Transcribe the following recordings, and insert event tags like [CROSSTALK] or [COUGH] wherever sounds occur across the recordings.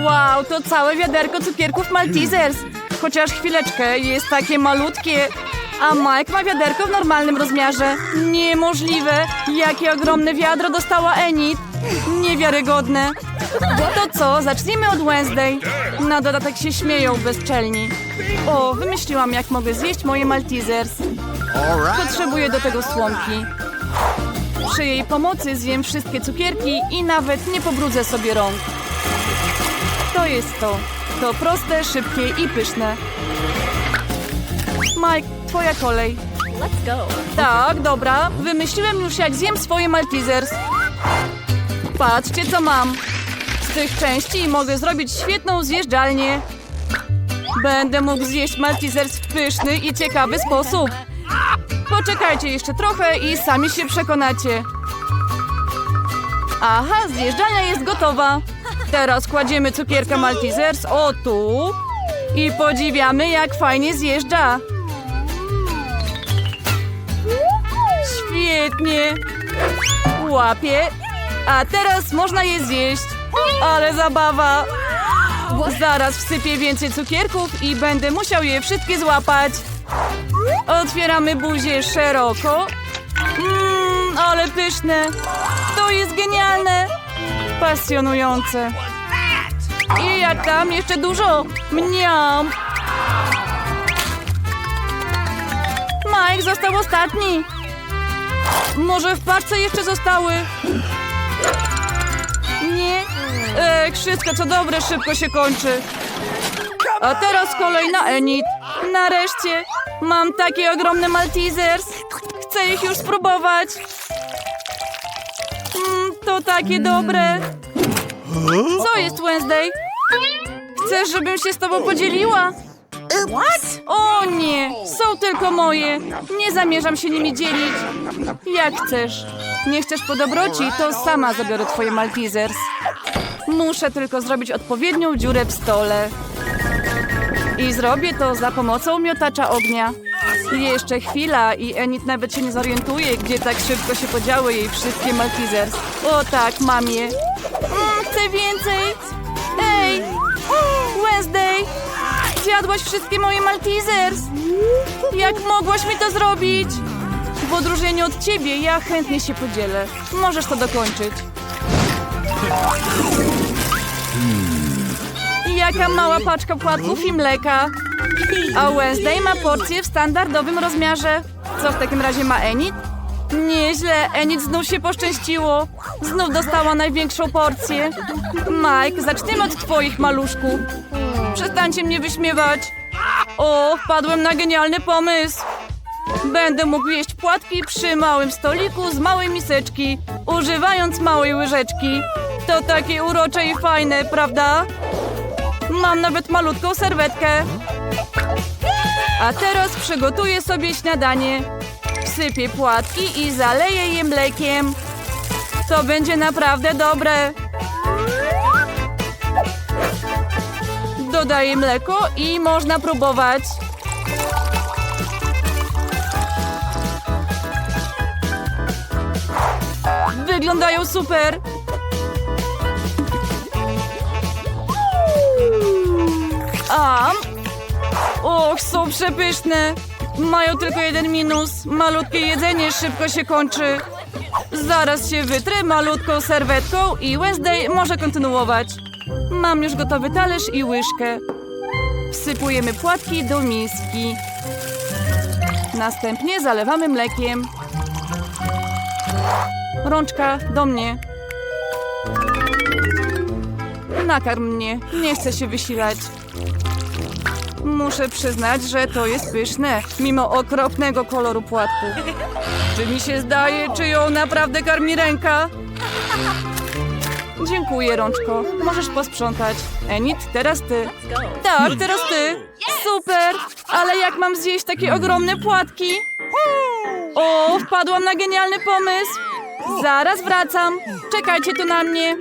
Wow, to całe wiaderko cukierków Maltesers. Chociaż chwileczkę, jest takie malutkie. A Mike ma wiaderko w normalnym rozmiarze. Niemożliwe! Jakie ogromne wiadro dostała Enid. Niewiarygodne. To co, zacznijmy od Wednesday. Na dodatek się śmieją bezczelni. O, wymyśliłam jak mogę zjeść moje Maltesers. Potrzebuję do tego słomki. Przy jej pomocy zjem wszystkie cukierki i nawet nie pobrudzę sobie rąk. To jest to. To proste, szybkie i pyszne. Mike, twoja kolej. Let's go. Tak, dobra. Wymyśliłem już jak zjem swoje Maltesers. Patrzcie co mam. Z tych części mogę zrobić świetną zjeżdżalnię. Będę mógł zjeść Maltesers w pyszny i ciekawy sposób. Poczekajcie jeszcze trochę i sami się przekonacie. Aha, zjeżdżalnia jest gotowa. Teraz kładziemy cukierka Maltesers o tu i podziwiamy jak fajnie zjeżdża. Świetnie. Łapię. A teraz można je zjeść. Ale zabawa. Zaraz wsypię więcej cukierków i będę musiał je wszystkie złapać. Otwieramy buzię szeroko. Mmm, ale pyszne. To jest genialne. Pasjonujące. I jak tam jeszcze dużo. Mniam. Mike został ostatni. Może w parce jeszcze zostały? Nie? E, wszystko co dobre szybko się kończy. A teraz kolej na Enid. Nareszcie. Mam takie ogromne Maltesers. Chcę ich już spróbować. To takie dobre. Co jest Wednesday? Chcesz, żebym się z tobą podzieliła? What? O nie, są tylko moje. Nie zamierzam się nimi dzielić. Jak chcesz. Nie chcesz po dobroci, to sama zabiorę twoje Maltesers. Muszę tylko zrobić odpowiednią dziurę w stole. I zrobię to za pomocą miotacza ognia. Jeszcze chwila i Enid nawet się nie zorientuje, gdzie tak szybko się podziały jej wszystkie Maltesers. O tak, mam je. Mm, chcę więcej. Ej, Wednesday, zjadłaś wszystkie moje Maltesers. Jak mogłaś mi to zrobić? W odróżnieniu od ciebie, ja chętnie się podzielę. Możesz to dokończyć. Jaka mała paczka płatków i mleka. A Wednesday ma porcję w standardowym rozmiarze. Co w takim razie ma Enid? Nieźle, Enid znów się poszczęściło. Znów dostała największą porcję. Mike, zaczniemy od twoich maluszków. Przestańcie mnie wyśmiewać. O, wpadłem na genialny pomysł. Będę mógł jeść płatki przy małym stoliku z małej miseczki, używając małej łyżeczki. To takie urocze i fajne, prawda? Mam nawet malutką serwetkę. A teraz przygotuję sobie śniadanie. Wsypię płatki i zaleję je mlekiem. To będzie naprawdę dobre. Dodaję mleko i można próbować. Wyglądają super. Och, są przepyszne. Mają tylko jeden minus. Malutkie jedzenie szybko się kończy. Zaraz się wytrę malutką serwetką i Wednesday może kontynuować. Mam już gotowy talerz i łyżkę. Wsypujemy płatki do miski. Następnie zalewamy mlekiem. Rączka do mnie. Nakarm mnie. Nie chcę się wysilać. Muszę przyznać, że to jest pyszne, mimo okropnego koloru płatku. Czy mi się zdaje, czy ją naprawdę karmi ręka? Dziękuję, Rączko. Możesz posprzątać. Enid, teraz ty. Tak, teraz ty. Super! Ale jak mam zjeść takie ogromne płatki? O, wpadłam na genialny pomysł. Zaraz wracam. Czekajcie tu na mnie.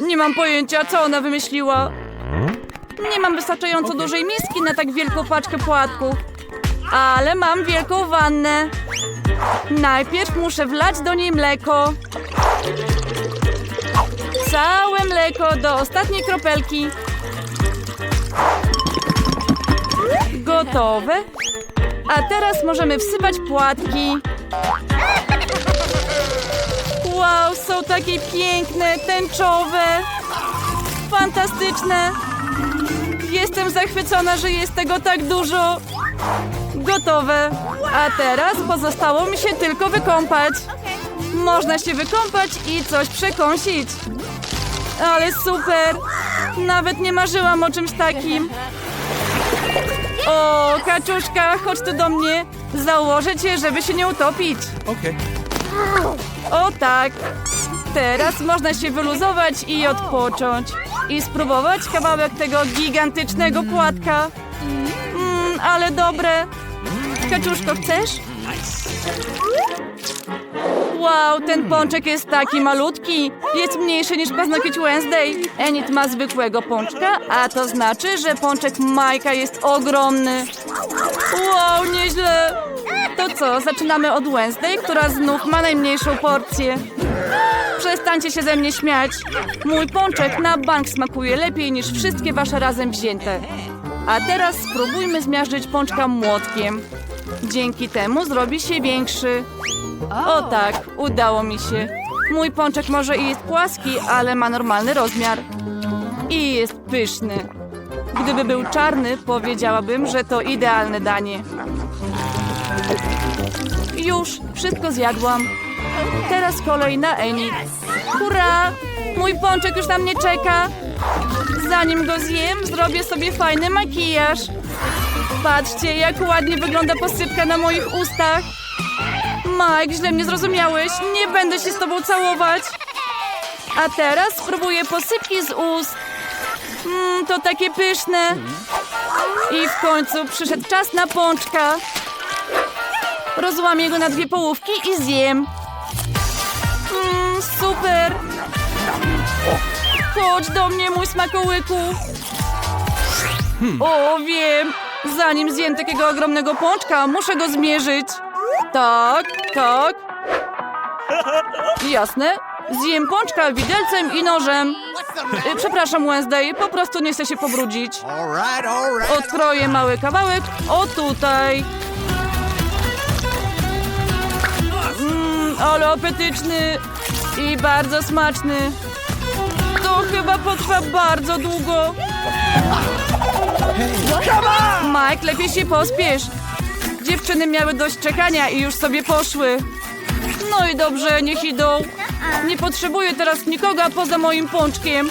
Nie mam pojęcia, co ona wymyśliła. Nie mam wystarczająco dużej miski na tak wielką paczkę płatków. Ale mam wielką wannę. Najpierw muszę wlać do niej mleko. Całe mleko do ostatniej kropelki. Gotowe. A teraz możemy wsypać płatki. Wow, są takie piękne, tęczowe. Fantastyczne. Jestem zachwycona, że jest tego tak dużo. Gotowe. A teraz pozostało mi się tylko wykąpać. Można się wykąpać i coś przekąsić. Ale super! Nawet nie marzyłam o czymś takim. O, kaczuszka, chodź tu do mnie. Założę cię, żeby się nie utopić. Okay. O tak. Teraz można się wyluzować i odpocząć. I spróbować kawałek tego gigantycznego płatka. Mmm, ale dobre. Kaczuszko, chcesz? Wow, ten pączek jest taki malutki. Jest mniejszy niż paznokieć Wednesday. Enid ma zwykłego pączka, a to znaczy, że pączek Majka jest ogromny. Wow, nieźle. To co, zaczynamy od Wednesday, która znów ma najmniejszą porcję. Przestańcie się ze mnie śmiać. Mój pączek na bank smakuje lepiej niż wszystkie wasze razem wzięte. A teraz spróbujmy zmiażdżyć pączka młotkiem. Dzięki temu zrobi się większy. O tak, udało mi się. Mój pączek może i jest płaski, ale ma normalny rozmiar. I jest pyszny. Gdyby był czarny, powiedziałabym, że to idealne danie. Już, wszystko zjadłam. Teraz kolej na Enid. Hurra! Mój pączek już na mnie czeka. Zanim go zjem, zrobię sobie fajny makijaż. Patrzcie, jak ładnie wygląda posypka na moich ustach. Mike, źle mnie zrozumiałeś. Nie będę się z tobą całować. A teraz spróbuję posypki z ust. Mmm, to takie pyszne. I w końcu przyszedł czas na pączka. Rozłamię go na dwie połówki i zjem. Chodź do mnie, mój smakołyku. O, wiem. Zanim zjem takiego ogromnego pączka, muszę go zmierzyć. Tak, tak. Jasne. Zjem pączka widelcem i nożem. Y, Przepraszam, Wednesday, po prostu nie chcę się pobrudzić. Odkroję mały kawałek. O tutaj. Mmm, ale apetyczny i bardzo smaczny. Chyba potrwa bardzo długo. Mike, lepiej się pospiesz. Dziewczyny miały dość czekania i już sobie poszły. No i dobrze, niech idą. Nie potrzebuję teraz nikogo poza moim pączkiem.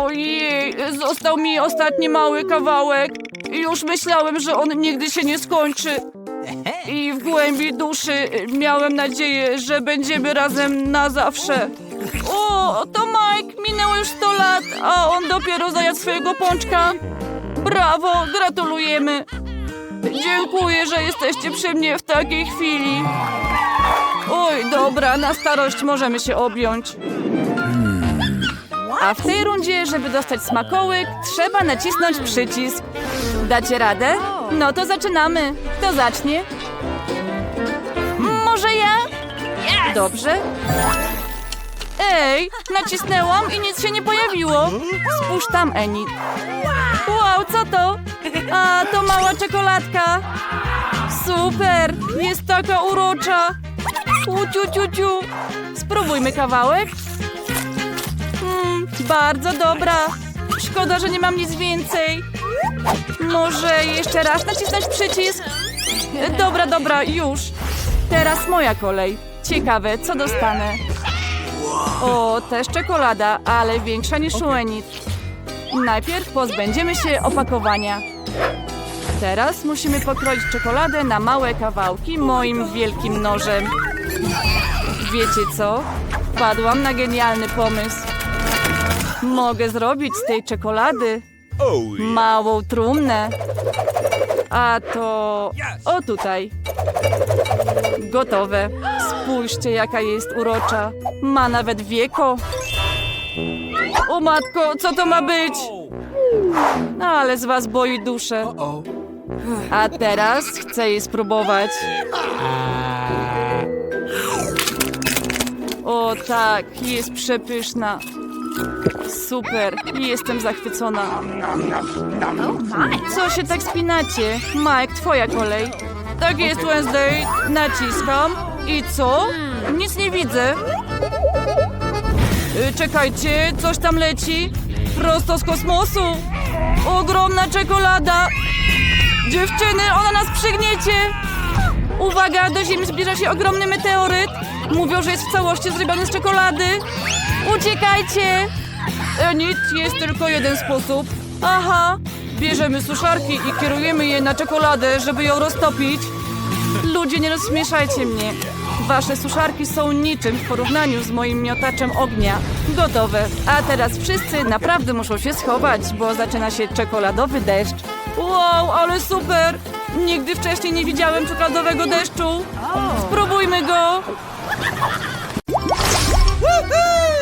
Ojej, został mi ostatni mały kawałek. Już myślałem, że on nigdy się nie skończy. I w głębi duszy miałem nadzieję, że będziemy razem na zawsze. O, to Mike, minęło już 100 lat, a on dopiero zajadł swojego pączka. Brawo, gratulujemy. Dziękuję, że jesteście przy mnie w takiej chwili. Oj, dobra, na starość możemy się objąć. A w tej rundzie, żeby dostać smakołyk, trzeba nacisnąć przycisk. Dacie radę? No to zaczynamy. Kto zacznie? Dobrze. Ej, nacisnęłam i nic się nie pojawiło. Spójrz tam, Enid. Wow, co to? A, to mała czekoladka. Super, jest taka urocza. Uciu, ciu, ciu. Spróbujmy kawałek. Mm, bardzo dobra. Szkoda, że nie mam nic więcej. Może jeszcze raz nacisnąć przycisk? Dobra, dobra, już. Teraz moja kolej. Ciekawe, co dostanę. O, też czekolada, ale większa niż u Enid. Najpierw pozbędziemy się opakowania. Teraz musimy pokroić czekoladę na małe kawałki moim wielkim nożem. Wiecie co? Wpadłam na genialny pomysł. Mogę zrobić z tej czekolady Oh, małą trumnę. A to... O tutaj. Gotowe. Spójrzcie, jaka jest urocza. Ma nawet wieko. O matko, co to ma być? Ale z was boi duszę. A teraz chcę jej spróbować. O tak, jest przepyszna. Super, jestem zachwycona. Co się tak spinacie? Mike, twoja kolej. Tak jest, Wednesday. Naciskam. I co? Nic nie widzę. Y, Czekajcie, coś tam leci. Prosto z kosmosu. Ogromna czekolada. Dziewczyny, ona nas przygniecie. Uwaga, do Ziemi zbliża się ogromny meteoryt. Mówią, że jest w całości zrobiony z czekolady. Uciekajcie. E, nic, jest tylko jeden sposób. Aha, bierzemy suszarki i kierujemy je na czekoladę, żeby ją roztopić. Ludzie, nie rozśmieszajcie mnie. Wasze suszarki są niczym w porównaniu z moim miotaczem ognia. Gotowe. A teraz wszyscy naprawdę muszą się schować, bo zaczyna się czekoladowy deszcz. Wow, ale super! Nigdy wcześniej nie widziałem czekoladowego deszczu. Spróbujmy go!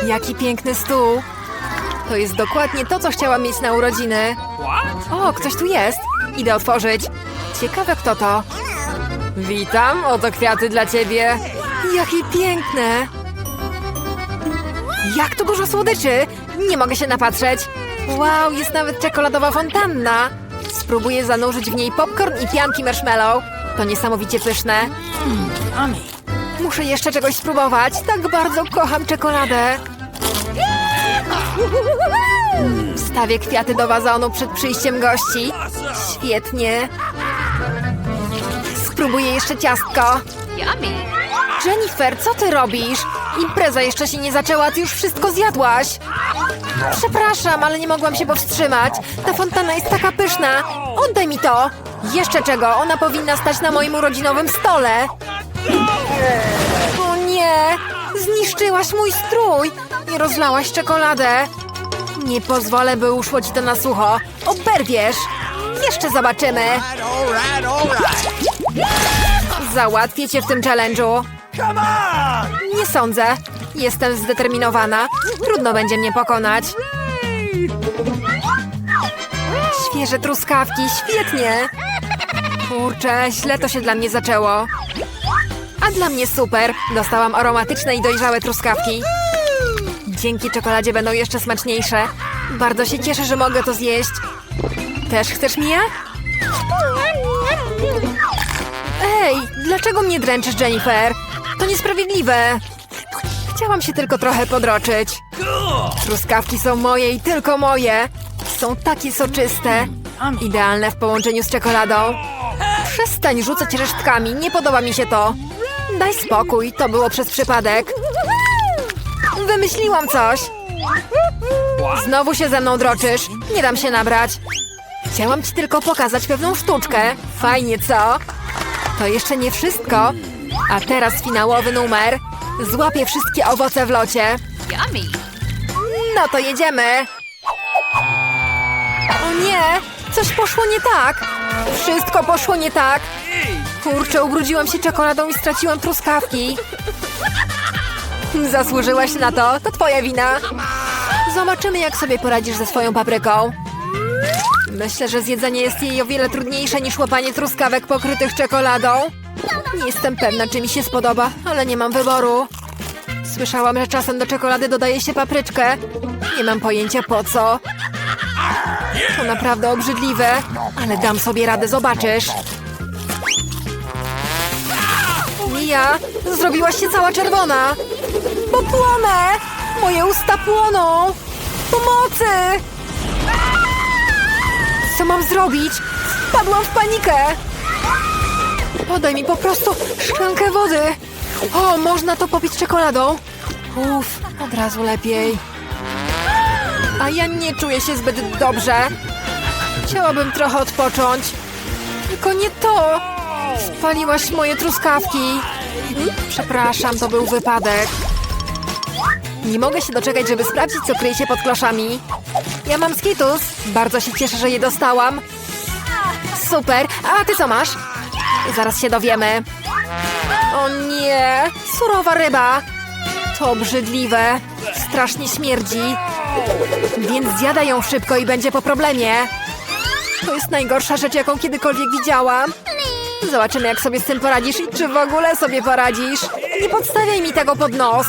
Jaki piękny stół. To jest dokładnie to, co chciałam mieć na urodziny. O, ktoś tu jest. Idę otworzyć. Ciekawe, kto to. Witam, oto kwiaty dla ciebie. Jakie piękne. Jak tu dużo słodyczy. Nie mogę się napatrzeć. Wow, jest nawet czekoladowa fontanna. Spróbuję zanurzyć w niej popcorn i pianki marshmallow. To niesamowicie pyszne. Muszę jeszcze czegoś spróbować. Tak bardzo kocham czekoladę. Wstawię kwiaty do wazonu przed przyjściem gości. Świetnie. Spróbuję jeszcze ciastko. Jennifer, co ty robisz? Impreza jeszcze się nie zaczęła, a ty już wszystko zjadłaś. Przepraszam, ale nie mogłam się powstrzymać. Ta fontana jest taka pyszna. Oddaj mi to. Jeszcze czego? Ona powinna stać na moim urodzinowym stole. O nie! Zniszczyłaś mój strój i rozlałaś czekoladę. Nie pozwolę, by uszło ci to na sucho. Oberwiesz. Jeszcze zobaczymy. Załatwię cię w tym challenge'u. Nie sądzę. Jestem zdeterminowana. Trudno będzie mnie pokonać. Świeże truskawki, świetnie. Kurczę, źle to się dla mnie zaczęło. A dla mnie super. Dostałam aromatyczne i dojrzałe truskawki. Dzięki czekoladzie będą jeszcze smaczniejsze. Bardzo się cieszę, że mogę to zjeść. Też chcesz, Mia? Ej, dlaczego mnie dręczysz, Jennifer? To niesprawiedliwe. Chciałam się tylko trochę podroczyć. Truskawki są moje i tylko moje. Są takie soczyste. Idealne w połączeniu z czekoladą. Przestań rzucać resztkami, nie podoba mi się to. Daj spokój, to było przez przypadek. Wymyśliłam coś. Znowu się ze mną droczysz. Nie dam się nabrać. Chciałam ci tylko pokazać pewną sztuczkę. Fajnie, co? To jeszcze nie wszystko. A teraz finałowy numer. Złapię wszystkie owoce w locie. Yummy. No to jedziemy. O nie! Coś poszło nie tak. Wszystko poszło nie tak. Kurczę, ubrudziłam się czekoladą i straciłam truskawki. [LAUGHS] Zasłużyłaś na to. To twoja wina. Zobaczymy, jak sobie poradzisz ze swoją papryką. Myślę, że zjedzenie jest jej o wiele trudniejsze niż łapanie truskawek pokrytych czekoladą. Nie jestem pewna, czy mi się spodoba, ale nie mam wyboru. Słyszałam, że czasem do czekolady dodaje się papryczkę. Nie mam pojęcia po co. To naprawdę obrzydliwe, ale dam sobie radę, zobaczysz. Mija, zrobiłaś się cała czerwona. Bo płonę! Moje usta płoną! Pomocy! Co mam zrobić? Wpadłam w panikę! Podaj mi po prostu szklankę wody. O, można to popić czekoladą. Uff, od razu lepiej. A ja nie czuję się zbyt dobrze. Chciałabym trochę odpocząć. Tylko nie to. Spaliłaś moje truskawki. Przepraszam, to był wypadek. Nie mogę się doczekać, żeby sprawdzić, co kryje się pod kloszami. Ja mam skitus. Bardzo się cieszę, że je dostałam. Super. A ty co masz? Zaraz się dowiemy. O nie! Surowa ryba! To obrzydliwe. Strasznie śmierdzi. Więc zjada ją szybko i będzie po problemie. To jest najgorsza rzecz, jaką kiedykolwiek widziałam. Zobaczymy, jak sobie z tym poradzisz i czy w ogóle sobie poradzisz. Nie podstawiaj mi tego pod nos.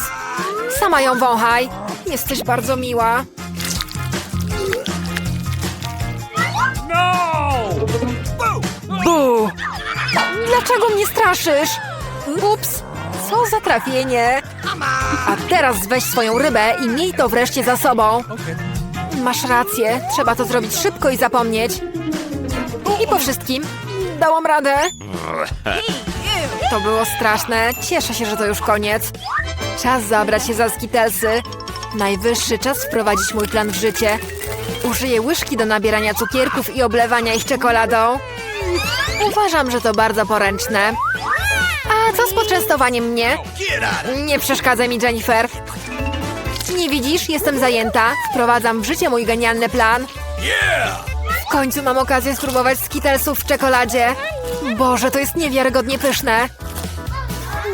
Sama ją wąchaj. Jesteś bardzo miła. Bu! Dlaczego mnie straszysz? Ups, co za trafienie. A teraz weź swoją rybę i miej to wreszcie za sobą. Masz rację, trzeba to zrobić szybko i zapomnieć. I po wszystkim dałam radę. To było straszne. Cieszę się, że to już koniec. Czas zabrać się za skitelsy. Najwyższy czas wprowadzić mój plan w życie. Użyję łyżki do nabierania cukierków i oblewania ich czekoladą. Uważam, że to bardzo poręczne. A co z poczęstowaniem mnie? Nie przeszkadza mi, Jennifer. Nie widzisz? Jestem zajęta. Wprowadzam w życie mój genialny plan. W końcu mam okazję spróbować skitelsów w czekoladzie. Boże, to jest niewiarygodnie pyszne.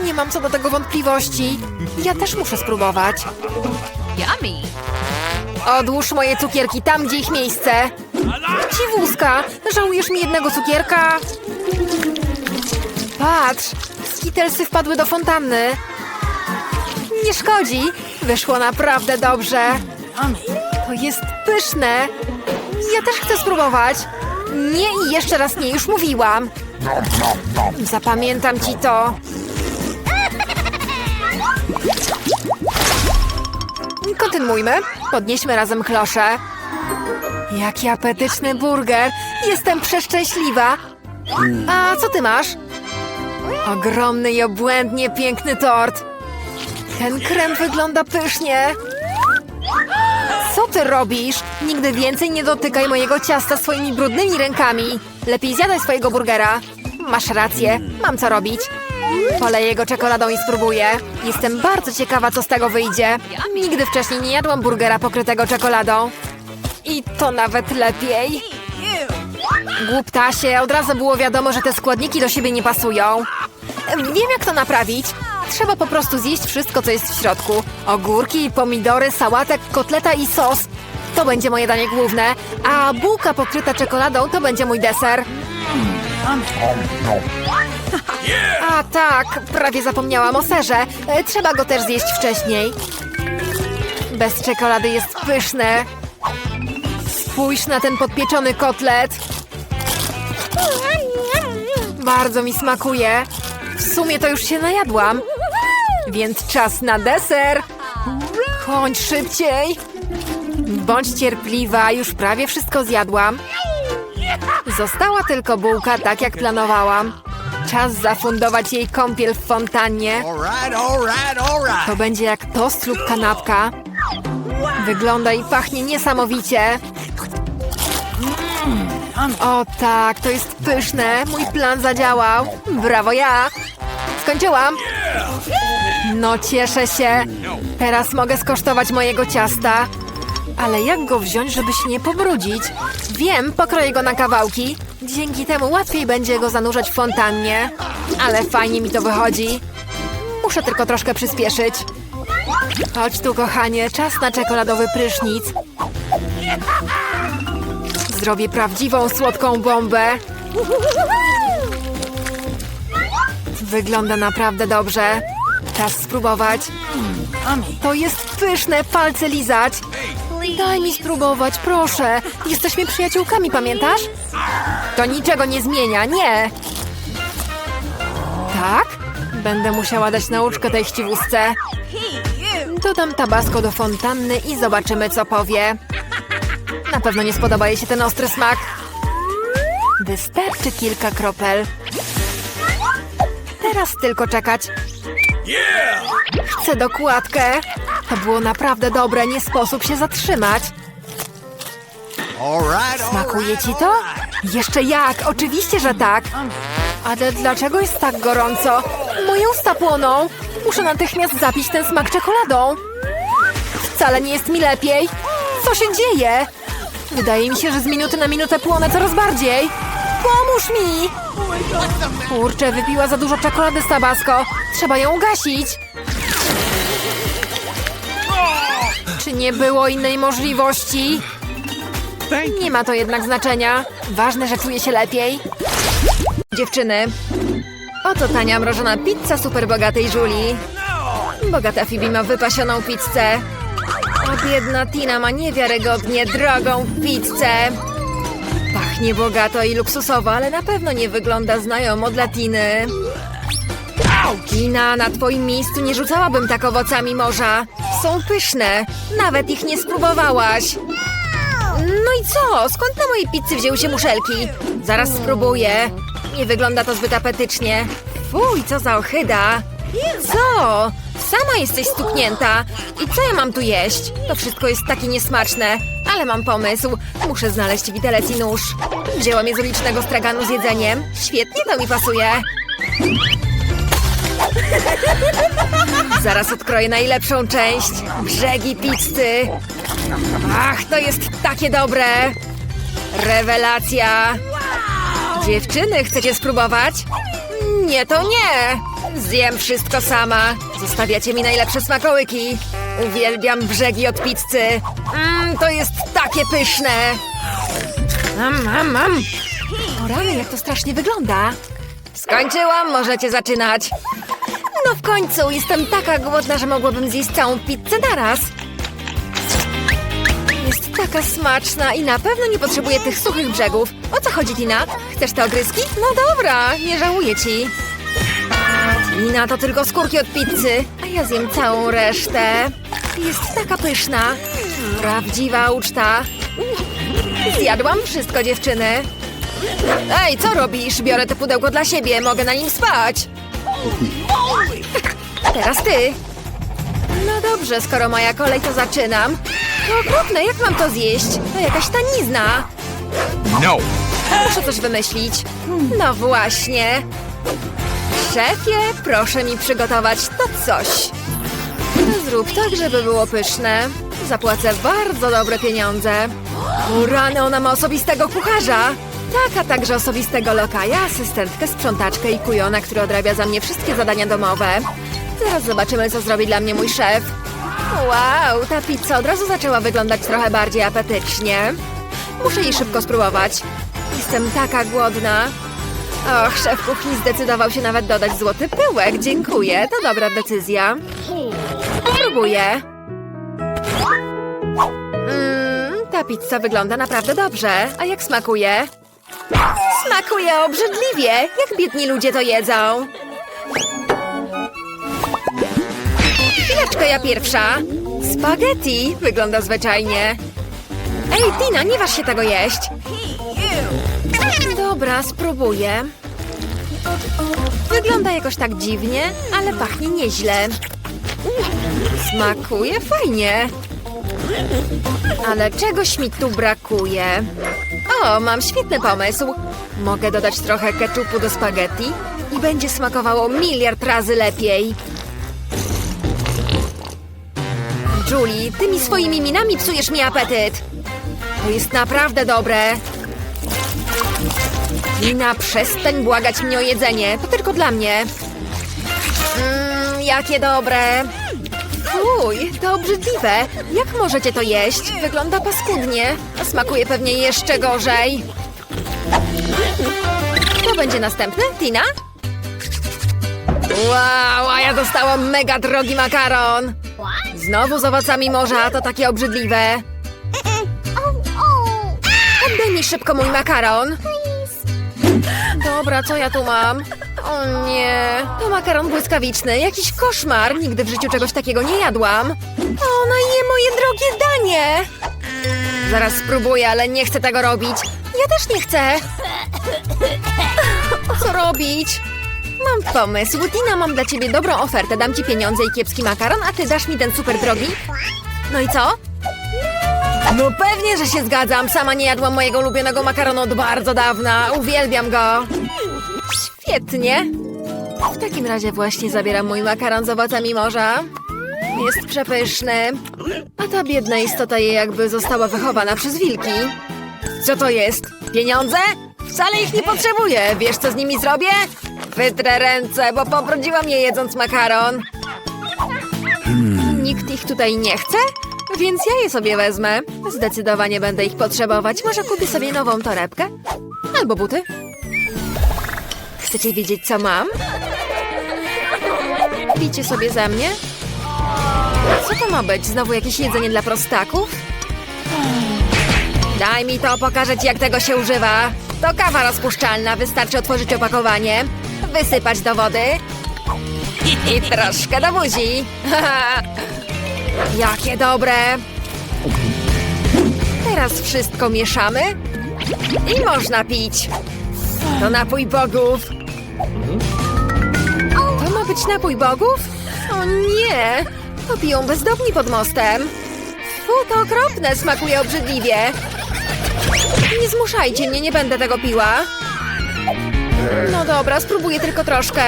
Nie mam co do tego wątpliwości. Ja też muszę spróbować. Yummy. Odłóż moje cukierki tam, gdzie ich miejsce. Dziwuska, żałujesz mi jednego cukierka? Patrz, skitelsy wpadły do fontanny. Nie szkodzi, wyszło naprawdę dobrze. To jest pyszne. Ja też chcę spróbować. Nie i jeszcze raz nie, już mówiłam. Zapamiętam ci to. Kontynuujmy. Podnieśmy razem klosze. Jaki apetyczny burger. Jestem przeszczęśliwa. A co ty masz? Ogromny i obłędnie piękny tort. Ten krem wygląda pysznie. Co ty robisz? Nigdy więcej nie dotykaj mojego ciasta swoimi brudnymi rękami. Lepiej zjadaj swojego burgera. Masz rację, mam co robić. Poleję go czekoladą i spróbuję. Jestem bardzo ciekawa, co z tego wyjdzie. Nigdy wcześniej nie jadłam burgera pokrytego czekoladą. I to nawet lepiej. Głuptasie, od razu było wiadomo, że te składniki do siebie nie pasują. Wiem, jak to naprawić. Trzeba po prostu zjeść wszystko, co jest w środku. Ogórki, pomidory, sałatek, kotleta i sos. To będzie moje danie główne, a bułka pokryta czekoladą to będzie mój deser. A tak, prawie zapomniałam o serze. E, Trzeba go też zjeść wcześniej. Bez czekolady jest pyszne. Spójrz na ten podpieczony kotlet. Bardzo mi smakuje. W sumie to już się najadłam. Więc czas na deser. Kończ szybciej. Bądź cierpliwa, już prawie wszystko zjadłam. Została tylko bułka, tak jak planowałam. Czas zafundować jej kąpiel w fontannie. To będzie jak tost lub kanapka. Wygląda i pachnie niesamowicie. O tak, to jest pyszne. Mój plan zadziałał. Brawo ja. Skończyłam. No cieszę się. Teraz mogę skosztować mojego ciasta. Ale jak go wziąć, żeby się nie pobrudzić? Wiem, pokroję go na kawałki. Dzięki temu łatwiej będzie go zanurzać w fontannie. Ale fajnie mi to wychodzi. Muszę tylko troszkę przyspieszyć. Chodź tu, kochanie, czas na czekoladowy prysznic. Zrobię prawdziwą słodką bombę. Wygląda naprawdę dobrze. Czas spróbować. To jest pyszne, palce lizać. Daj mi spróbować, proszę. Jesteśmy przyjaciółkami, pamiętasz? To niczego nie zmienia, nie. Tak? Będę musiała dać nauczkę tej chciwusce. Dodam tabasco do fontanny i zobaczymy, co powie. Na pewno nie spodoba jej się ten ostry smak. Wystarczy kilka kropel. Teraz tylko czekać. Chcę dokładkę. To było naprawdę dobre, nie sposób się zatrzymać. Smakuje ci to? Jeszcze jak, oczywiście, że tak. Ale dlaczego jest tak gorąco? Moje usta płoną. Muszę natychmiast zapić ten smak czekoladą. Wcale nie jest mi lepiej. Co się dzieje? Wydaje mi się, że z minuty na minutę płonę coraz bardziej. Pomóż mi! Kurczę, wypiła za dużo czekolady z tabasco. Trzeba ją ugasić. Czy nie było innej możliwości? Nie ma to jednak znaczenia. Ważne, że czuję się lepiej. Dziewczyny, oto tania mrożona pizza super bogatej Julii. Bogata Phoebe ma wypasioną pizzę. A biedna Tina ma niewiarygodnie drogą pizzę. Pachnie bogato i luksusowo, ale na pewno nie wygląda znajomo dla Tiny. Tina, na twoim miejscu nie rzucałabym tak owocami morza. Są pyszne. Nawet ich nie spróbowałaś. No i co? Skąd na mojej pizzy wzięły się muszelki? Zaraz spróbuję. Nie wygląda to zbyt apetycznie. Fuj, co za ochyda. Co? Sama jesteś stuknięta. I co ja mam tu jeść? To wszystko jest takie niesmaczne. Ale mam pomysł. Muszę znaleźć widelec i nóż. Wzięłam je z ulicznego straganu z jedzeniem. Świetnie to mi pasuje. Zaraz odkroję najlepszą część. Brzegi pizzy. Ach, to jest takie dobre! Rewelacja! Dziewczyny, chcecie spróbować? Nie, to nie! Zjem wszystko sama. Zostawiacie mi najlepsze smakołyki. Uwielbiam brzegi od pizzy. Mmm, to jest takie pyszne! Mam, mam, mam! O rany, jak to strasznie wygląda. Skończyłam, możecie zaczynać. No w końcu, jestem taka głodna, że mogłabym zjeść całą pizzę naraz. Jest taka smaczna i na pewno nie potrzebuje tych suchych brzegów. O co chodzi, Tina? Chcesz te ogryski? No dobra, nie żałuję ci. Tina, to tylko skórki od pizzy, a ja zjem całą resztę. Jest taka pyszna. Prawdziwa uczta. Zjadłam wszystko, dziewczyny. Ej, co robisz? Biorę to pudełko dla siebie, mogę na nim spać. Teraz ty. No dobrze, skoro moja kolej, to zaczynam. To okropne, jak mam to zjeść? To jakaś tanizna. No. Muszę coś wymyślić. No właśnie. Szefie, proszę mi przygotować to coś. Zrób tak, żeby było pyszne. Zapłacę bardzo dobre pieniądze. O ona ma osobistego kucharza. Tak, a także osobistego lokaja, asystentkę, sprzątaczkę i kujona, który odrabia za mnie wszystkie zadania domowe. Zaraz zobaczymy, co zrobi dla mnie mój szef. Wow, ta pizza od razu zaczęła wyglądać trochę bardziej apetycznie. Muszę jej szybko spróbować. Jestem taka głodna. Och, szef kuchni zdecydował się nawet dodać złoty pyłek. Dziękuję, to dobra decyzja. Spróbuję. Mmm, ta pizza wygląda naprawdę dobrze. A jak smakuje? Smakuje obrzydliwie. Jak biedni ludzie to jedzą. Chwileczkę, ja pierwsza. Spaghetti wygląda zwyczajnie. Ej, Tina, nie waż się tego jeść. Dobra, spróbuję. Wygląda jakoś tak dziwnie, ale pachnie nieźle. Smakuje fajnie. Ale czegoś mi tu brakuje. O, mam świetny pomysł. Mogę dodać trochę ketchupu do spaghetti i będzie smakowało miliard razy lepiej. Julie, tymi swoimi minami psujesz mi apetyt. To jest naprawdę dobre. Lina, przestań błagać mnie o jedzenie. To tylko dla mnie. Mmm, jakie dobre. Fuj, to obrzydliwe. Jak możecie to jeść? Wygląda paskudnie. Smakuje pewnie jeszcze gorzej. Kto będzie następny? Tina? Wow, a ja dostałam mega drogi makaron. Znowu z owocami morza, to takie obrzydliwe. Oddaj mi szybko mój makaron. Dobra, co ja tu mam? O nie, to makaron błyskawiczny, jakiś koszmar. Nigdy w życiu czegoś takiego nie jadłam. Ona je moje drogie danie. Zaraz spróbuję, ale nie chcę tego robić. Ja też nie chcę. Co robić? Mam pomysł. Tina, mam dla ciebie dobrą ofertę. Dam ci pieniądze i kiepski makaron, a ty dasz mi ten super drogi. No i co? No pewnie, że się zgadzam. Sama nie jadłam mojego ulubionego makaronu od bardzo dawna. Uwielbiam go. Świetnie. W takim razie właśnie zabieram mój makaron z owocami morza. Jest przepyszny. A ta biedna istota je jakby została wychowana przez wilki. Co to jest? Pieniądze? Wcale ich nie potrzebuję. Wiesz, co z nimi zrobię? Wytrę ręce, bo pobrudziłam je jedząc makaron. Nikt ich tutaj nie chce? Więc ja je sobie wezmę. Zdecydowanie będę ich potrzebować. Może kupię sobie nową torebkę? Albo buty. Chcecie wiedzieć, co mam? Picie sobie ze mnie? Co to ma być? Znowu jakieś jedzenie dla prostaków? Daj mi to, pokażę ci jak tego się używa. To kawa rozpuszczalna, wystarczy otworzyć opakowanie, wysypać do wody i troszkę do buzi. [LAUGHS] Jakie dobre! Teraz wszystko mieszamy i można pić. To napój bogów. To ma być napój bogów? O nie! To piją bezdomni pod mostem. Fu, to okropne, smakuje obrzydliwie. Nie zmuszajcie mnie, nie będę tego piła. No dobra, spróbuję tylko troszkę.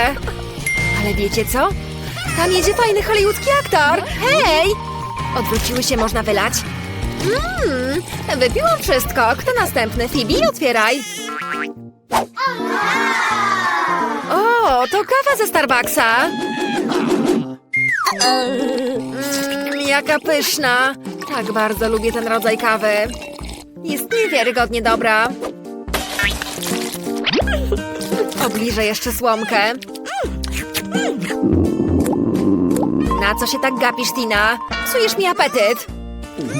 Ale wiecie co? Tam jedzie fajny hollywoodzki aktor! Hej! Odwróciły się, można wylać? Mmm, wypiłam wszystko. Kto następny? Phoebe, otwieraj. O, to kawa ze Starbucksa. Mmm, jaka pyszna. Tak bardzo lubię ten rodzaj kawy. Jest niewiarygodnie dobra. Obliżę jeszcze słomkę. Na co się tak gapisz, Tina? Psujesz mi apetyt.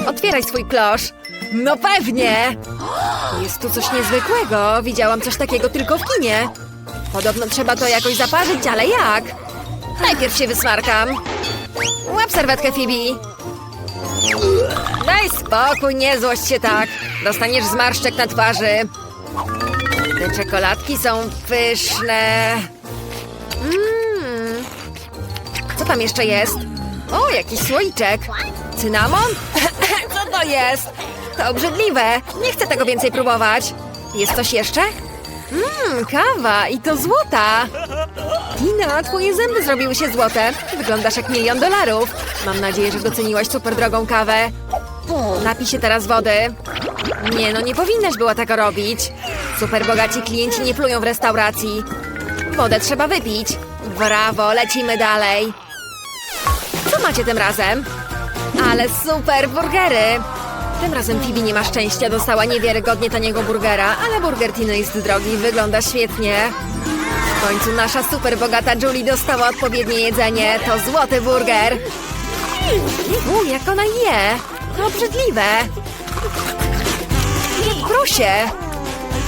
Otwieraj swój klosz. No pewnie! Jest tu coś niezwykłego. Widziałam coś takiego tylko w kinie. Podobno trzeba to jakoś zaparzyć, ale jak? Najpierw się wysmarkam. Łap serwetkę, Phoebe. Daj spokój, nie złość się tak. Dostaniesz zmarszczek na twarzy. Te czekoladki są pyszne. Co tam jeszcze jest? O, jakiś słoiczek. Cynamon? [LAUGHS] Co to jest? To obrzydliwe. Nie chcę tego więcej próbować. Jest coś jeszcze? Mmm, kawa i to złota. Tina, twoje zęby zrobiły się złote. Wyglądasz jak milion dolarów. Mam nadzieję, że doceniłaś super drogą kawę. Napij się teraz wody. Nie, no nie powinnaś była tego robić. Super bogaci klienci nie plują w restauracji. Wodę trzeba wypić. Brawo, lecimy dalej. Co macie tym razem? Ale super burgery! Tym razem Phoebe nie ma szczęścia, dostała niewiarygodnie taniego burgera, ale burger Tiny jest drogi wygląda świetnie. W końcu nasza super bogata Julie dostała odpowiednie jedzenie. To złoty burger. U, jak ona je! To obrzydliwe. Proszę!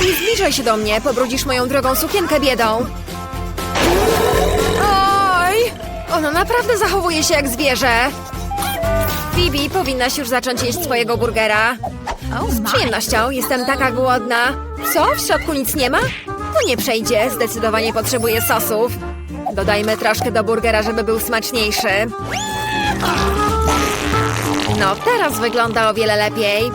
Nie zbliżaj się do mnie, pobrudzisz moją drogą sukienkę biedą. Ona naprawdę zachowuje się jak zwierzę. Phoebe, powinnaś już zacząć jeść swojego burgera. Z przyjemnością, jestem taka głodna. Co? W środku nic nie ma? To nie przejdzie, zdecydowanie potrzebuję sosów. Dodajmy troszkę do burgera, żeby był smaczniejszy. No, teraz wygląda o wiele lepiej.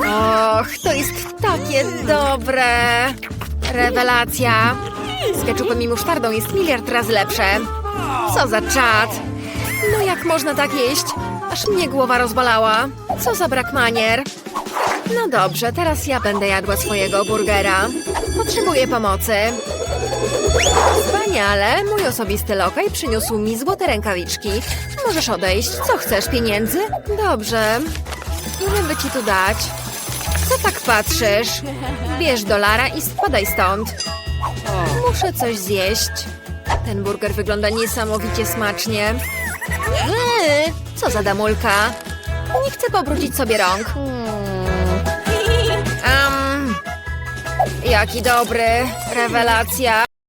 Och, to jest takie dobre. Rewelacja. Z keczupem i musztardą jest miliard razy lepsze. Co za czad. No jak można tak jeść? Aż mnie głowa rozbolała. Co za brak manier. No dobrze, teraz ja będę jadła swojego burgera. Potrzebuję pomocy. Wspaniale, mój osobisty lokaj przyniósł mi złote rękawiczki. Możesz odejść. Co chcesz, pieniędzy? Dobrze. Ile by ci tu dać? Co tak patrzysz? Bierz dolara i spadaj stąd. Muszę coś zjeść. Ten burger wygląda niesamowicie smacznie. Eee, co za damulka? Nie chcę pobrudzić sobie rąk. Um, jaki dobry. Rewelacja.